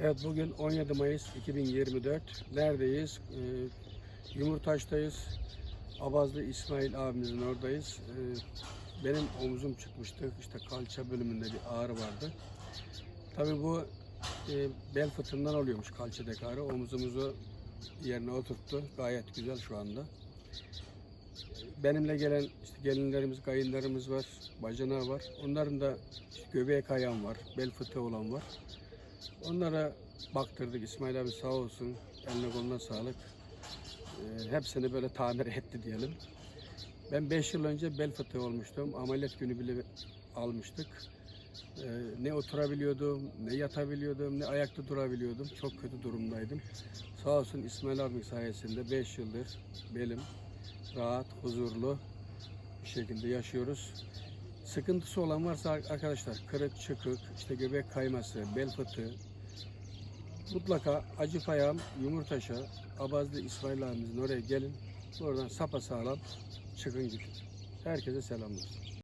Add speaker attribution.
Speaker 1: Evet bugün 17 Mayıs 2024. Neredeyiz? Ee, Yumurtaş'tayız. Abazlı İsmail abimizin oradayız. Ee, benim omuzum çıkmıştı. İşte kalça bölümünde bir ağrı vardı. Tabii bu e, bel fıtığından oluyormuş kalçadaki ağrı. Omuzumuzu yerine oturttu. Gayet güzel şu anda. Benimle gelen işte gelinlerimiz, kayınlarımız var, bacanağı var. Onların da işte göbeğe kayan var, bel fıtığı olan var. Onlara baktırdık. İsmail abi sağ olsun. Eline koluna sağlık. Ee, hepsini böyle tamir etti diyelim. Ben 5 yıl önce bel fıtığı olmuştum. Ameliyat günü bile almıştık. Ee, ne oturabiliyordum, ne yatabiliyordum, ne ayakta durabiliyordum. Çok kötü durumdaydım. Sağ olsun İsmail abi sayesinde 5 yıldır belim rahat, huzurlu bir şekilde yaşıyoruz. Sıkıntısı olan varsa arkadaşlar kırık, çıkık, işte göbek kayması, bel fıtığı mutlaka Acıpayam, Yumurtaş'a, Abazlı İsmail oraya gelin. Oradan sapasağlam çıkın gidin. Herkese selamlar.